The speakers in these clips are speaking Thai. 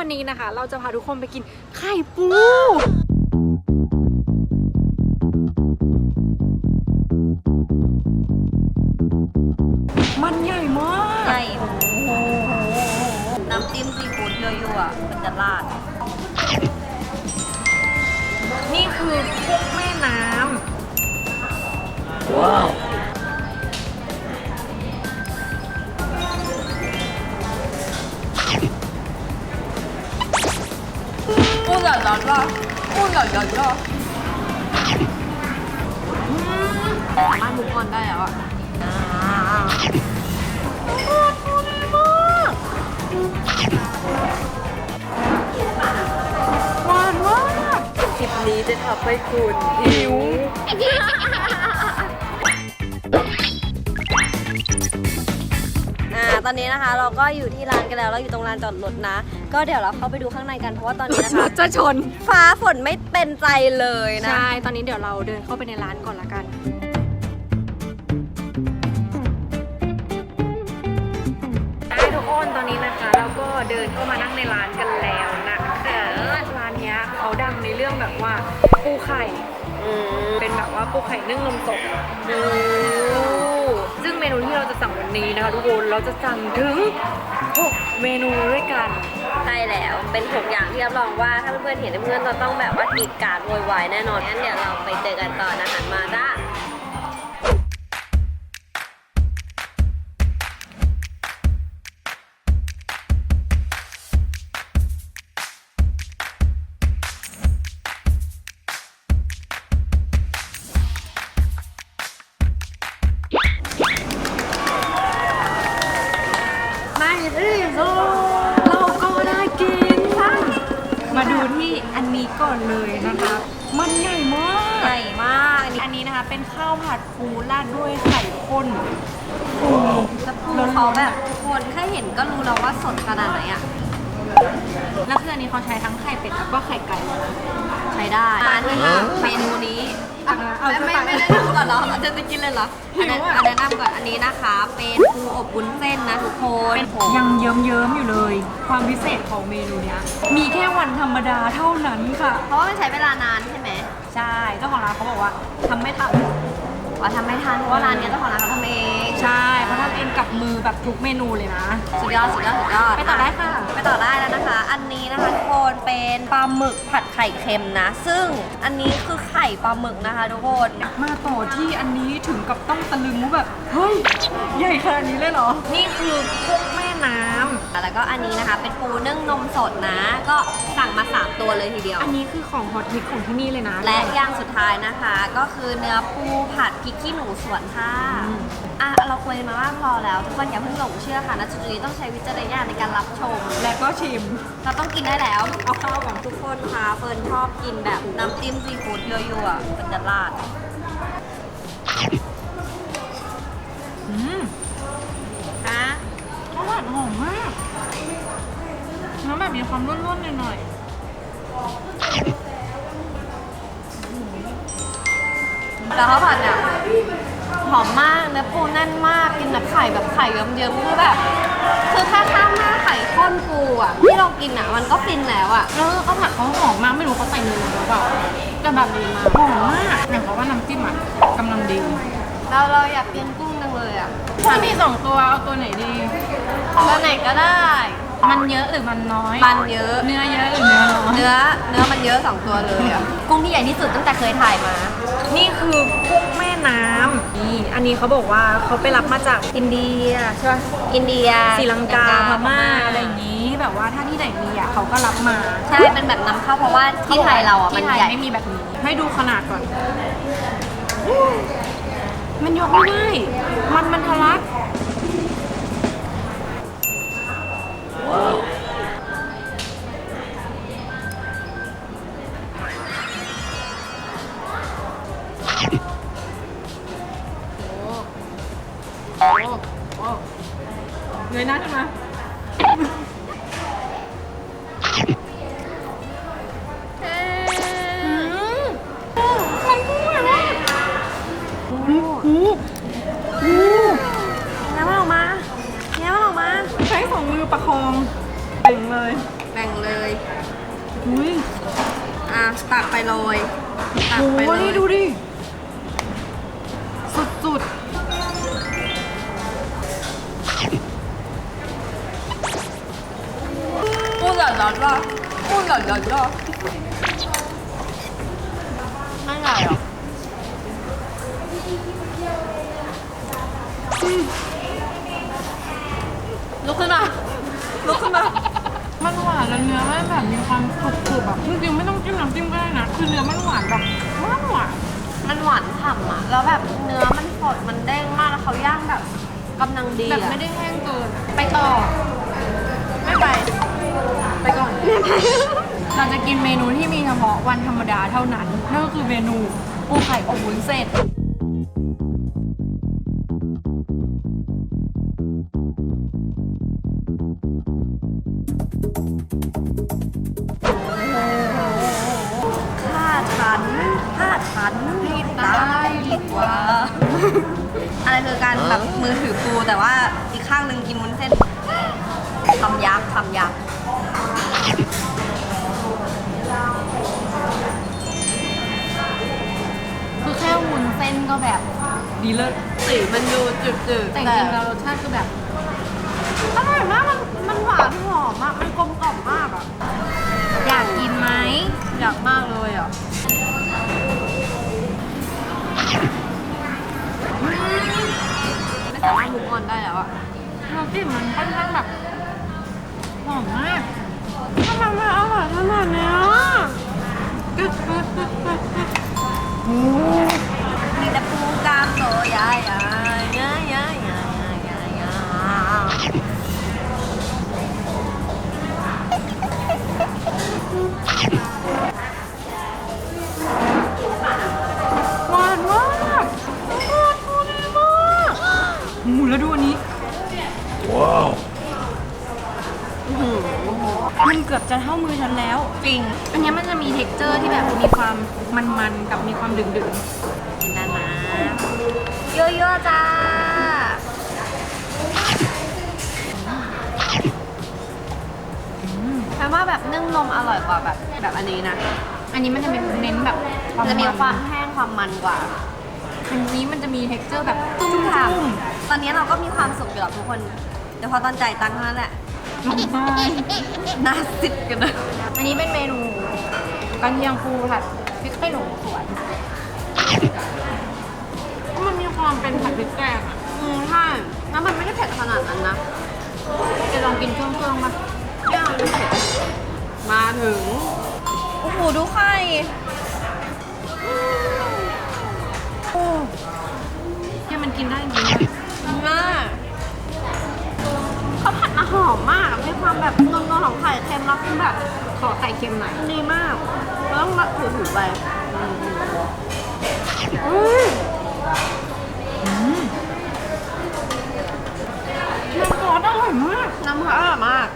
วันนี้นะคะ เราจะพาทุกคนไปกินไข่ปู มันใหญ่มากใหญ่โอ้โหน้ำจิ้มซีฟู้ดยั่วๆมันจะราด นี่คือกุ้งแม่น้กุ้งหย อดร้อนรอกุ้งหยอดหยอดรอสามารถมุกออนได้แล้วอะำหวานมากคลิปนี้จะทำให้คุณหิว อ่า ตอนนี้นะคะเราก็อยู่ที่ร้านกันแล้ว เราอยู่ตรงลานจอดรถนะ ก็เดี๋ยวเราเข้าไปดูข้างในกันเพราะว่าตอนนี้นะรคะถจะชน ฟ้าฝนไม่เป็นใจเลยนะ ใช่ ตอนนี้เดี๋ยวเราเดินเข้าไปในร้านก่อนละกัน ได้ทุกคนตอนนี้นะคะ เราก็เดินเข้ามานั่งในร้านกันแล้วนะคะร้านเนี้ยเขาดังในเรื่องแบบว่าปูไข่อืมเป็นแบบว่าปูไข่นึ่งนมสดอืมซึ่งเมนูที่เราจะสั่งวันนี้นะคะทุกคน เราจะสั่งถึง 6 เมนูด้วยกัน ใช่แล้ว เป็นหกอย่างที่รับรองว่าถ้าเพื่อนๆเห็นเพื่อนๆเราต้องแบบว่ากรีดกราดโวยวายแน่นอนงั้นเดี๋ยวเราไปเจอกันต่อนะหันมาจ้าในที่สุด มาดูที่อันนี้ก่อนเลยนะคะ มันใหญ่มาก ใหญ่มากอันนี้อันนี้นะคะ เป็นข้าวผัดปูราดด้วยไข่ข้นปูแล้วปูเขาแบบคนแค่เห็นก็รู้แล้วว่าสดขนาดไหนอะแล้วคืออันนี้เขาใช้ทั้งไข่เป็ดแล้วก็ไข่ไก่เลยนะใช้ได้อันนี้เมนูนี้ เอาไม่จะไม่ตัก ไม่ได้ทำก่อนเหรอจะจะกินเลยเหรออันนั้นหิวอะอันแนะนำก่อนอันนี้นะคะ เป็นปูอบวุ้นเส้นนะทุกคนยังเยิ้มเยิ้มๆอยู่เลย ความพิเศษของเมนูเนี้ยมีแค่วันธรรมดาเท่านั้นค่ะ เพราะว่ามันใช้เวลานานใช่ไหมใช่เจ้าของร้านเขาบอกว่าทำไม่ทันว่าทำไม่ทันเพราะว่าร้านเนี้ยเจ้าของร้านเขาทำเองใช่เขาทำเองกับมือแบบทุกเมนูเลยนะ สุดยอดสุดยอดสุดยอดไปต่อได้ค่ะ ไปต่อได้แล้วนะคะ อันนี้นะคะทุกคนเป็นปลาหมึกผัดไข่เค็มนะ ซึ่งอันนี้คือไข่ปลาหมึกนะคะทุกคนมาต่อที่อันนี้ถึงกับต้องตะลึงว่าแบบ เฮ้ย ใหญ่ขนาดนี้เลยเหรอ นี่คือกุ้งแม่ น้ำแล้วก็อันนี้นะคะ เป็นปูนึ่งนมสดนะ ก็สั่งมา 3 ตัวเลยทีเดียว อันนี้คือของฮอตฮิตของที่นี่เลยนะ และอย่างสุดท้ายนะคะ ก็คือเนื้อปูผัดพริกขี้หนูสวนค่ะอืมอะ เราคุยมาว่าพอแล้ว ทุกคนอย่าเพิ่งหลงเชื่อค่ะนะจุดนี้ต้องใช้วิจารณญาณในการรับชม และก็ชิม เราต้องกินได้แล้ว เอาข้าวของทุกคนค่ะเฟิร์นชอบกินแบบน้ำจิ้มซีฟู้ดยั่วๆเป็นจะราดอืมฮะข้าวผัด หอมมากแล้วแบบมีความร่วนๆหน่อยแล้วข้าวผัดเนี่ยหอมมากเนื้อปูแน่นมากกินแบบไข่แบบไข่เยิ้มๆคือแบบคือถ้าข้ามหน้าไข่ข้นปูอะที่เรากินอะมันก็ฟินแล้วอะๆแล้วข้าวผัดเขาหอมมากไม่รู้เขาใส่เนยหรือเปล่าแต่แบบดีมากหอมมากอย่างเขาว่าน้ำจิ้มอะกำลังดี เราเราอยากกินกุ้งจังเลยอะถ้ามีสองตัวเอาตัวไหนดี ตัวไหนก็ได้ มันเยอะหรือมันน้อย มันเยอะ เนื้อเยอะหรือเนื้อน้อย เนื้อเนื้อมันเยอะสองตัวเลยอะ กุ้งที่ใหญ่ที่สุดตั้งแต่เคยถ่ายมา นี่คือกุ้งแม่น้ำนี่อันนี้เขาบอกว่าเขาไปรับมาจากอินเดียใช่ปะอินเดียศรีลังกาพม่าอะไรอย่างนี้ แบบว่าถ้าที่ไหนมีอะเขาก็รับมาใช่เป็นแบบนำเข้าเพราะว่าที่ไทยเราอะมันที่ไทยใหญ่ ไม่มีแบบนี้ ให้ดูขนาดก่อน มันยกไม่ได้ มันมันทะลักโอ้โอ้เงยหน้าขึ้นมา อุ้ยอะตักไปโรยตักโอ้ไปโหโรยนี่ดูดิ สุดพูดหลอนหลอนว่าพูดหลอนหลอนว่าไม่ไงหรอลุกขึ้นมาลุกขึ้นมา ๆ มันหวาน แล้วเนื้อมันแบบมีความกรุบๆแบบจริงๆไม่ต้องจิ้มน้ำจิ้มก็ได้นะคือเนื้อมันหวานแบบมากหวานมันหวานฉ่ำอะแล้วแบบเนื้อมันสดมันเด้งมากแล้วเขาย่างแบบกำลังดีแบบอะไม่ได้แห้งเกินไปต่อ ไม่ไป ไปก่อน เราจะกินเมนูที่มีเฉพาะวันธรรมดาเท่านั้นนั่นก็คือเมนูปูไข่อบวุ้นเส้น อะไรคือการแบบมือถือปูแต่ว่าอีกข้างหนึ่งกินมุ้นเส้นทำยักษ์ทำยักษ์คือแค่วุ้นเส้นก็แบบดีเลิศสีมันดูจืดๆแต่จริงๆแล้วรสชาติคือแบบอร่อยมากมันมันหวานหอมอะมันกลมกล่อมมากอะอยากกินไหมอยากมากเลยอะิ่มมันค่อนข้างแบบหอมมากทำไมมันอร่อยขนาดเนี้ยมีแต่ปูกามโตยายยายยาย ๆกับมีความดึงกินได้นะเยอะๆจ้าแปลว่าแบบนึ่งนมอร่อยกว่าแบบแบบอันนี้นะๆอันนี้มันจะเป็นเน้นแบบความจะมีมันความแห้งความมันกว่า อันนี้มันจะมีเท็กเจอร์แบบจุ้จุ้มมค่ะจุ้มตอนนี้เราก็มีความสุขอยู่แล้วทุกคน เดี๋ยวพอตอนจ่ายตังค์เท่านั้นแหละร้องไห้หน่าสิทธิ์กันเลยอันนี้เป็นเมนูกันเชียงปูผัดพริกไข่หนูสวนมันมี ความเป็นผัดพริกแกงอะอืมใช่แล้วมันไม่ได้เผ็ดขนาดนั้นนะจะลองกินเครื่องเครื่องๆมาไม่เอาไม่เผ็ดมาถึง โอ้โห ดูไข่ที่มันกินได้จริงมากเขาผัดมาหอมมากมีความแบบนวลๆของไข่เค็มแล้วคือแบบขอไข่เค็มหน่อยดีมากเราต้องมาถือถือไปน้ำซ อสอร่อยมาก น้ำผักอร่อยมาก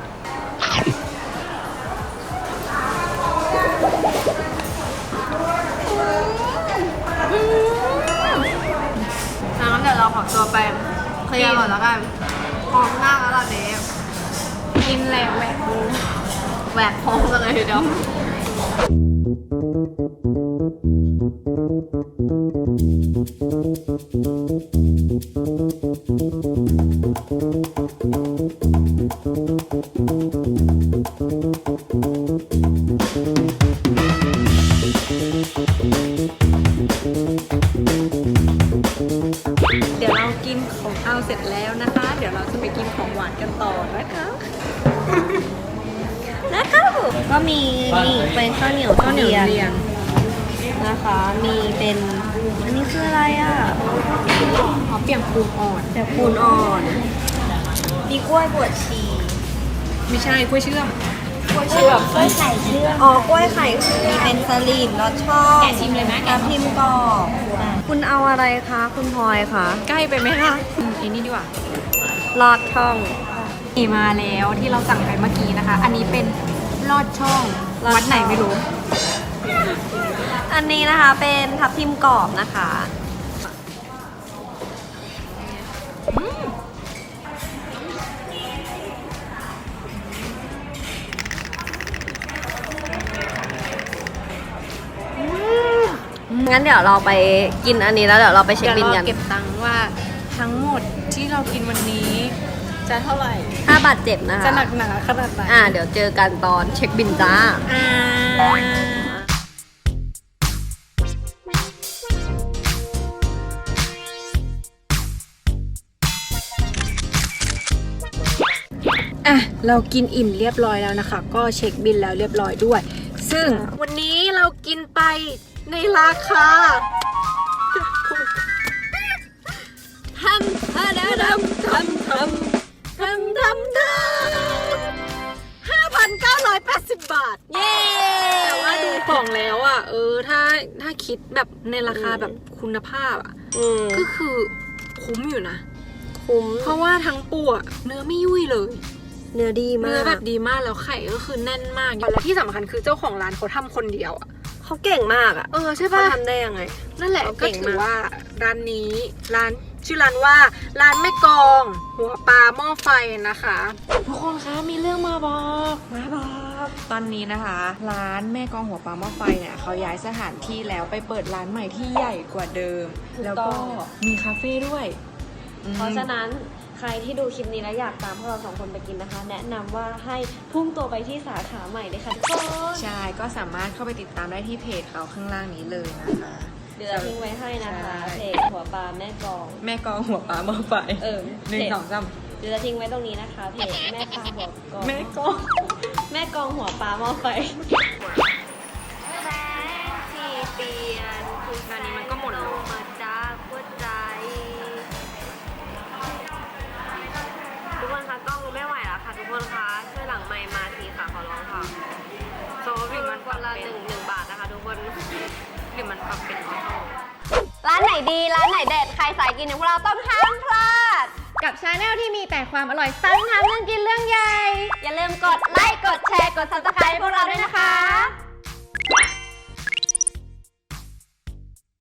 งั้นเดี๋ยวเราขอตัวไปเคลียร์ก่อนแล้วกันพร้อมหน้าแล้วตอนนี้กินแหลกแหวกบูแหวกโค้งกันเลยทีเดียวเดี๋ ก็มีนี่เป็นข้าวเหนียวข้าวเหนียวทุเรียนนะคะ มีเป็นอันนี้คืออะไรอะขอเปลี่ยนปูอ่อนแบบปูนอ่อน มีกล้วยบวชชีไม่ใช่กล้วยเชื่อมกล้วยเชื่อมกล้วยไข่เชื่อมอ๋อกล้วยไข่เชื่อมเป็นสลิมรสช่องแกะชิมเลยไหมกระพิมพ์กรอบคุณเอาอะไรคะ คุณพลอยคะใกล้ไปไหมคะอืมอันนี้ดีกว่าลอดช่องนี่มาแล้วที่เราสั่งไปเมื่อกี้นะคะ อันนี้เป็น ลอดช่อง วัดไหนไม่รู้ อันนี้นะคะเป็นทับทิมกรอบนะคะงั้นเดี๋ยวเราไปกินอันนี้แล้วเดี๋ยวเราไปเช็คบินกัน เก็บตังค์ว่าทั้งหมดที่เรากินวันนี้ จะเท่าไหร่ ถ้าบาดเจ็บนะคะจะหนักหนาขนาดไหนอ่า เดี๋ยวเจอกันตอนเช็คบินจ้า อ่าอะเรากินอิ่มเรียบร้อยแล้วนะคะ ก็เช็คบินแล้วเรียบร้อยด้วย ซึ่งวันนี้เรากินไปในราคาทำทำทำทำทำ ทำทำท5,980 บาทำเย้แต่ว่าดูของแล้วอะ เออ ถ้าถ้าคิดแบบในราคาแบบคุณภาพอะอืมก็คือคุ้มอยู่นะ คุ้ม เพราะว่าทั้งปูอะเนื้อไม่ยุ่ยเลยเนื้อดีมาเนื้อกแบบดีมากแล้วไข่ก็คือแน่นมากแล้วที่สำคัญคือเจ้าของร้านเขาทำคนเดียวอะเขาเก่งมากอะเออใช่เขาปะทำได้ยังไง นั่นแหละเขาก็เก่งถือมากว่าร้านนี้ร้าน ชื่อร้านว่าร้านแม่กอง หัวปลาหม้อไฟนะคะ ทุกคนคะมีเรื่องมาบอกมาบอกตอนนี้นะคะ ร้านแม่กองหัวปลาหม้อไฟเนี่ยเขาย้ายสถานที่แล้วไปเปิดร้านใหม่ที่ใหญ่กว่าเดิม แล้วก็มีคาเฟ่ด้วยอืมเพราะฉะนั้นใครที่ดูคลิปนี้แล้วอยากตามพวกเราสองคนไปกินนะคะ แนะนำว่าให้พุ่งตัวไปที่สาขาใหม่เลยค่ะทุกคนใช่ก็สามารถเข้าไปติดตามได้ที่เพจเขาข้างล่างนี้เลยนะคะ เดี๋ยวเราทิ้งไว้ให้นะคะใช่เพจหัวปลาแม่กอง แม่กองหัวปลาหม้อไฟเออหนึ่งเพจสองสามเดี๋ยวจะทิ้งไว้ตรงนี้นะคะเพจแม่ปลาหัวกองแม่กอง แม่กองหัวปลาหม้อไฟแสงที่เปลี่ยนคืองานนี้มันก็หมดแล้วมาจากหัวใจทุกคนคะกล้องรู้ไม่ไหวแล้วค่ะทุกคนคะช่วยหลังไมค์มาทีค่ะขอร้องค่ะโซบิมันคนละหนึ่งหนึ่งบาทนะคะทุกคนหรือมันปรับเป็น ดีร้านไหนเด็ดใครสายกินอย่างพวกเราต้องห้ามพลาด กับชาแนลที่มีแต่ความอร่อยสร้างทำเรื่องกินเรื่องใหญ่ อย่าลืมกดไลค์กดแชร์กด subscribe ให้พวกเราด้วยนะคะ